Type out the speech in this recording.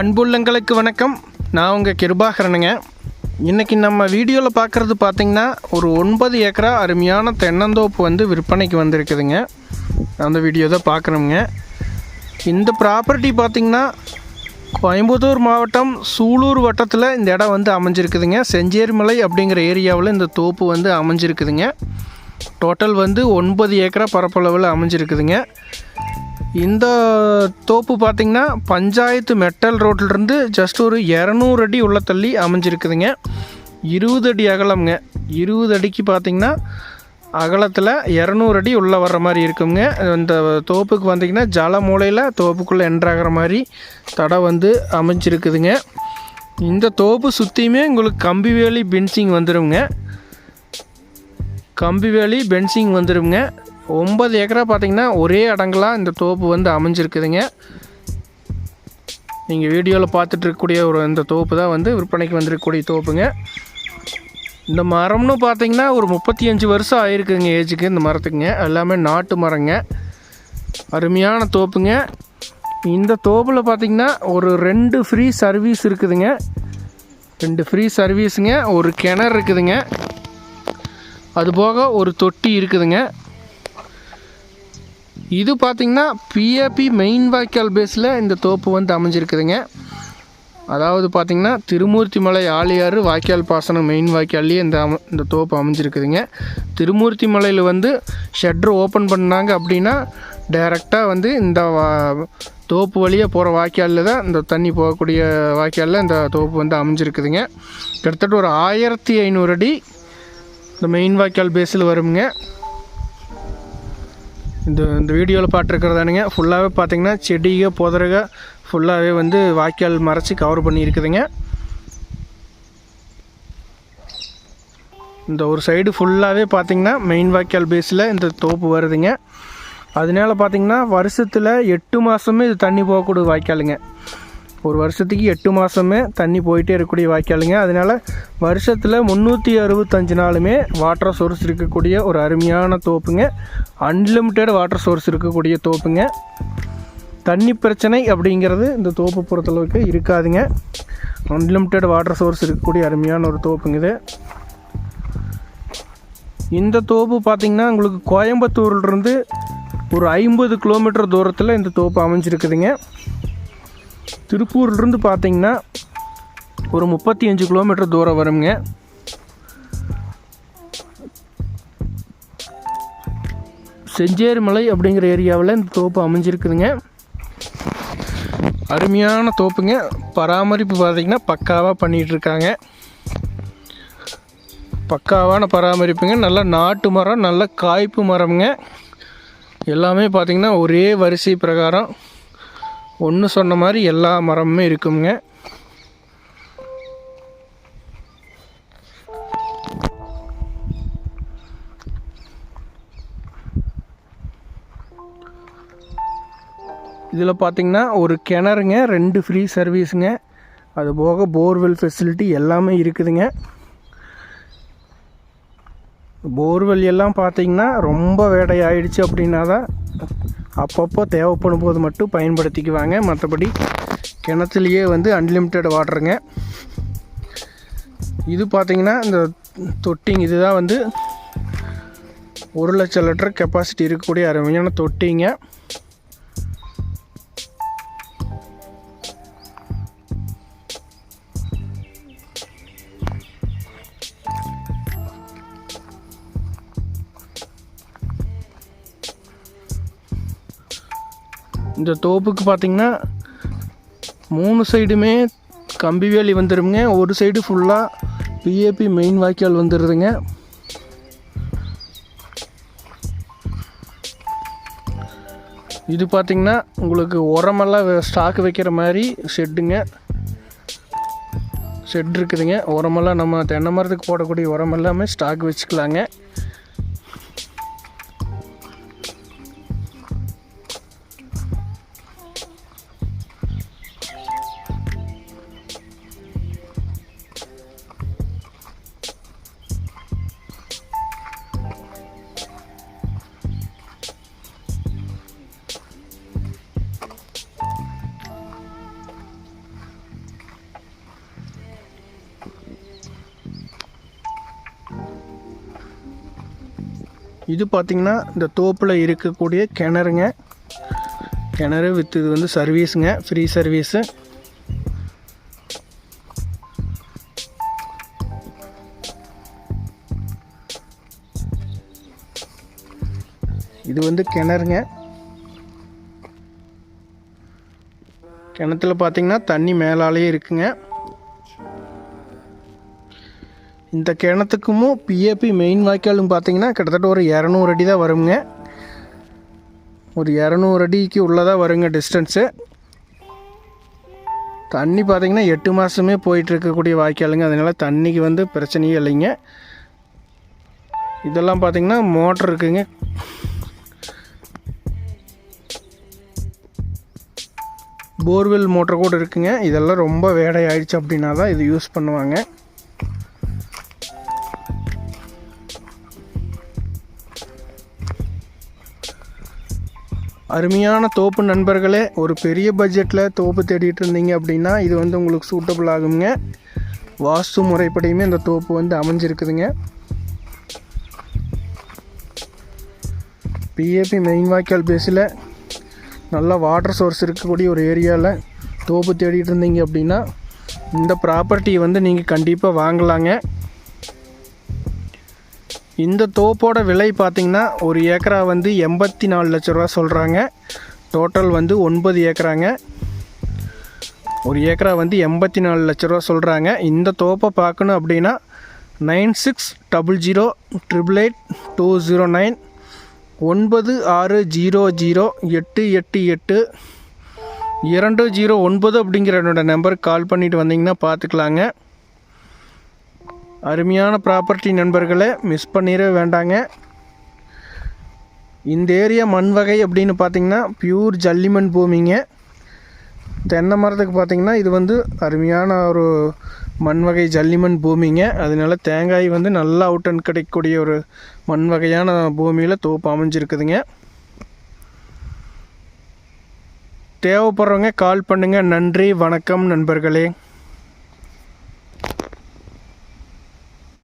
அன்புள்ளங்களுக்கு வணக்கம். நான் உங்கள் கிருபாகரனுங்க. இன்றைக்கி நம்ம வீடியோவில் பார்க்குறது பார்த்திங்கன்னா ஒரு ஒன்பது ஏக்கரா அருமையான தென்னந்தோப்பு வந்து விற்பனைக்கு வந்திருக்குதுங்க. அந்த வீடியோ தான் பார்க்குறோங்க இந்த ப்ராப்பர்ட்டி பார்த்திங்கன்னா கோயம்புத்தூர் மாவட்டம் சூலூர் வட்டத்தில் இந்த இடம் வந்து அமைஞ்சிருக்குதுங்க. செஞ்சேரிமலை அப்படிங்கிற ஏரியாவில் இந்த தோப்பு வந்து அமைஞ்சிருக்குதுங்க. டோட்டல் வந்து ஒன்பது ஏக்கரா பரப்பளவில் அமைஞ்சிருக்குதுங்க. இந்த தோப்பு பார்த்திங்கன்னா பஞ்சாயத்து மெட்டல் ரோட்லேருந்து ஜஸ்ட் ஒரு இரநூறு அடி உள்ள தள்ளி அமைஞ்சிருக்குதுங்க. இருபது அடி அகலம்ங்க. இருபது அடிக்கு பார்த்திங்கன்னா அகலத்தில் இரநூறு அடி உள்ளே வர்ற மாதிரி இருக்குங்க. இந்த தோப்புக்கு வந்திங்கன்னா ஜல மூலையில் தோப்புக்குள்ளே என்ட்ராகிற மாதிரி தடை வந்து அமைஞ்சிருக்குதுங்க. இந்த தோப்பு சுற்றியுமே உங்களுக்கு கம்பி வேலி பென்சிங் வந்துடுங்க கம்பி வேலி பென்சிங் வந்துடுங்க ஒன்பது ஏக்கரா பார்த்தீங்கன்னா ஒரே அடங்கலாக இந்த தோப்பு வந்து அமைஞ்சிருக்குதுங்க. நீங்கள் வீடியோவில் பார்த்துட்டு இருக்கக்கூடிய ஒரு இந்த தோப்பு தான் வந்து விற்பனைக்கு வந்திருக்கக்கூடிய தோப்புங்க. இந்த மரம்னு பார்த்திங்கன்னா ஒரு முப்பத்தி அஞ்சு வருஷம் ஆயிருக்குங்க ஏஜுக்கு இந்த மரத்துக்குங்க. எல்லாமே நாட்டு மரங்க. அருமையான தோப்புங்க. இந்த தோப்பில் பார்த்திங்கன்னா ஒரு ரெண்டு ஃப்ரீ சர்வீஸ் இருக்குதுங்க. ரெண்டு ஃப்ரீ சர்வீஸுங்க ஒரு கிணறு இருக்குதுங்க. அதுபோக ஒரு தொட்டி இருக்குதுங்க. இது பார்த்திங்கன்னா பிஏபி மெயின் வாய்க்கால் பேஸில் இந்த தோப்பு வந்து அமைஞ்சிருக்குதுங்க. அதாவது பார்த்திங்கன்னா திருமூர்த்தி மலை ஆளியாறு வாய்க்கால் பாசனம் மெயின் வாய்க்கால்லேயே இந்த இந்த தோப்பு அமைஞ்சிருக்குதுங்க. திருமூர்த்தி மலையில் வந்து ஷெட்ரு ஓப்பன் பண்ணாங்க அப்படின்னா டைரெக்டாக வந்து இந்த தோப்பு வழியாக போகிற வாய்க்காலில் தான் இந்த தண்ணி போகக்கூடிய வாய்க்காலில் இந்த தோப்பு வந்து அமைஞ்சிருக்குதுங்க. கிட்டத்தட்ட ஒரு ஆயிரத்தி ஐநூறு அடி இந்த மெயின் வாய்க்கால் பேஸில் வருங்க இந்த இந்த வீடியோவில் பார்த்துருக்கிறதானுங்க ஃபுல்லாகவே பார்த்தீங்கன்னா செடிக புதரக ஃபுல்லாகவே வந்து வாய்க்கால் மறைச்சி கவர் பண்ணியிருக்குதுங்க. இந்த ஒரு சைடு ஃபுல்லாகவே பார்த்தீங்கன்னா மெயின் வாய்க்கால் பேஸில் இந்த தோப்பு வருதுங்க. அதனால பார்த்தீங்கன்னா வருஷத்தில் எட்டு மாதமே இது தண்ணி போகக்கூடிய வாய்க்காலுங்க. ஒரு வருஷத்துக்கு எட்டு மாதமே தண்ணி போயிட்டே இருக்கக்கூடிய வாய்க்காலுங்க. அதனால் வருஷத்தில் முந்நூற்றி அறுபத்தஞ்சு நாளுமே வாட்டர் சோர்ஸ் இருக்கக்கூடிய ஒரு அருமையான தோப்புங்க. அன்லிமிட்டெட் வாட்டர் சோர்ஸ் இருக்கக்கூடிய தோப்புங்க. தண்ணி பிரச்சனை அப்படிங்கிறது இந்த தோப்பு பொறுத்தளவுக்கு இருக்காதுங்க. அன்லிமிட்டெட் வாட்டர் சோர்ஸ் இருக்கக்கூடிய அருமையான ஒரு தோப்புங்க இது. இந்த தோப்பு பார்த்திங்கன்னா உங்களுக்கு கோயம்புத்தூர்லேருந்து ஒரு ஐம்பது கிலோமீட்டர் தூரத்தில் இந்த தோப்பு அமைஞ்சிருக்குதுங்க. திருப்பூர்லேருந்து பார்த்தீங்கன்னா ஒரு முப்பத்தி அஞ்சு கிலோமீட்டர் தூரம் வருங்க. செஞ்சேரி மலை அப்படிங்கிற ஏரியாவில் இந்த தோப்பு அமைஞ்சிருக்குதுங்க. அருமையான தோப்புங்க. பராமரிப்பு பார்த்திங்கன்னா பக்காவாக பண்ணிகிட்டு இருக்காங்க பக்காவான பராமரிப்புங்க. நல்ல நாட்டு மரம் நல்ல காய்ப்பு மரம்ங்க. எல்லாமே பார்த்திங்கன்னா ஒரே வரிசை பிரகாரம். ஒன்று சொன்ன மாதிரி எல்லா மரமுமே இருக்குங்க இதில் பார்த்தீங்கன்னா ஒரு கிணறுங்க ரெண்டு ஃப்ரீ சர்வீஸுங்க அது போக போர்வெல் ஃபெசிலிட்டி எல்லாமே இருக்குதுங்க. போர்வெல் எல்லாம் பார்த்தீங்கன்னா ரொம்ப வேடையாயிடுச்சு அப்படின்னா தான் அப்பப்போ தேவைப்படும் போது மட்டும் பயன்படுத்திக்குவாங்க. மற்றபடி கிணத்துலையே வந்து அன்லிமிட்டெட் வாட்டருங்க இது பார்த்தீங்கன்னா இந்த தொட்டிங் இதுதான் வந்து ஒரு லட்சம் லிட்டர் கெப்பாசிட்டி இருக்கக்கூடிய அருமையான தொட்டிங்க. இந்த தோப்புக்கு பார்த்தீங்கன்னா மூணு சைடுமே கம்பி வேலி வந்துடுங்க ஒரு சைடு ஃபுல்லாக பிஏபி மெயின் வாய்க்கால் வந்துடுதுங்க இது பார்த்திங்கன்னா உங்களுக்கு உரமெல்லாம் ஸ்டாக் வைக்கிற மாதிரி ஷெட்டுங்க ஷெட் இருக்குதுங்க. உரமெல்லாம் நம்ம தென்னை மரத்துக்கு போடக்கூடிய உரம் எல்லாமே ஸ்டாக் வச்சுக்கலாங்க. இது பார்த்திங்கன்னா இந்த தோப்பில் இருக்கக்கூடிய கிணறுங்க. கிணறு வித் இது வந்து சர்வீஸுங்க. Free service. இது வந்து கிணறுங்க. கிணத்துல பார்த்தீங்கன்னா தண்ணி மேலாலேயே இருக்குங்க. இந்த கிணத்துக்கும் பிஏபி மெயின் வாய்க்காலும் பார்த்தீங்கன்னா கிட்டத்தட்ட ஒரு இரநூறு அடி தான் வருங்க. ஒரு இரநூறு அடிக்கு உள்ளதாக வருங்க டிஸ்டன்ஸு தண்ணி பார்த்தீங்கன்னா எட்டு மாதமே போயிட்டு இருக்கக்கூடிய வாய்க்காலுங்க. அதனால் தண்ணிக்கு வந்து பிரச்சனையே இல்லைங்க. இதெல்லாம் பார்த்தீங்கன்னா மோட்டர் இருக்குங்க. போர்வெல் மோட்டர் கூட இருக்குங்க. இதெல்லாம் ரொம்ப வேடையாயிடுச்சு அப்படின்னா தான் இது யூஸ் பண்ணுவாங்க. அருமையான தோப்பு நண்பர்களே ஒரு பெரிய பட்ஜெட்டில் தோப்பு தேடிட்டு இருந்தீங்க அப்படின்னா இது வந்து உங்களுக்கு சூட்டபிள் ஆகுங்க. வாஸ்து முறைப்படியுமே இந்த தோப்பு வந்து அமைஞ்சிருக்குதுங்க. பிஏபி மெயின் வாய்க்கால் பேஸில் நல்லா வாட்டர் சோர்ஸ் இருக்கக்கூடிய ஒரு ஏரியாவில் தோப்பு தேடிட்டு இருந்தீங்க அப்படின்னா இந்த ப்ராப்பர்ட்டியை வந்து நீங்கள் கண்டிப்பாக வாங்கலாங்க. இந்த தோப்போட விலை பார்த்திங்கன்னா ஒரு ஏக்கரா வந்து எண்பத்தி நாலு லட்ச ரூபா சொல்கிறாங்க டோட்டல் வந்து ஒன்பது ஏக்கராங்க. ஒரு ஏக்கரா வந்து எண்பத்தி நாலு லட்ச ரூபா சொல்கிறாங்க இந்த தோப்பை பார்க்கணும் அப்படின்னா nine six double zero triple eight two zero nine ஒன்பது ஆறு ஜீரோ ஜீரோ எட்டு எட்டு எட்டு இரண்டு ஜீரோ ஒன்பது அப்படிங்கிற என்னோடய நம்பருக்கு கால் பண்ணிவிட்டு வந்தீங்கன்னா பார்த்துக்கலாங்க. அருமையான ப்ராப்பர்ட்டி நண்பர்களே மிஸ் பண்ணிடவே வேண்டாங்க. இந்த ஏரியா மண் வகை அப்படின்னு பார்த்தீங்கன்னா பியூர் ஜல்லிமண் பூமிங்க. தென்னை மரத்துக்கு பார்த்தீங்கன்னா இது வந்து அருமையான ஒரு மண் வகை ஜல்லிமண் பூமிங்க. அதனால தேங்காய் வந்து நல்லா அவுட்டன் கிடைக்கக்கூடிய ஒரு மண் வகையான பூமியில் தோப்பு அமைஞ்சிருக்குதுங்க. தேவைப்படுறவங்க கால் பண்ணுங்கள் நன்றி வணக்கம் நண்பர்களே.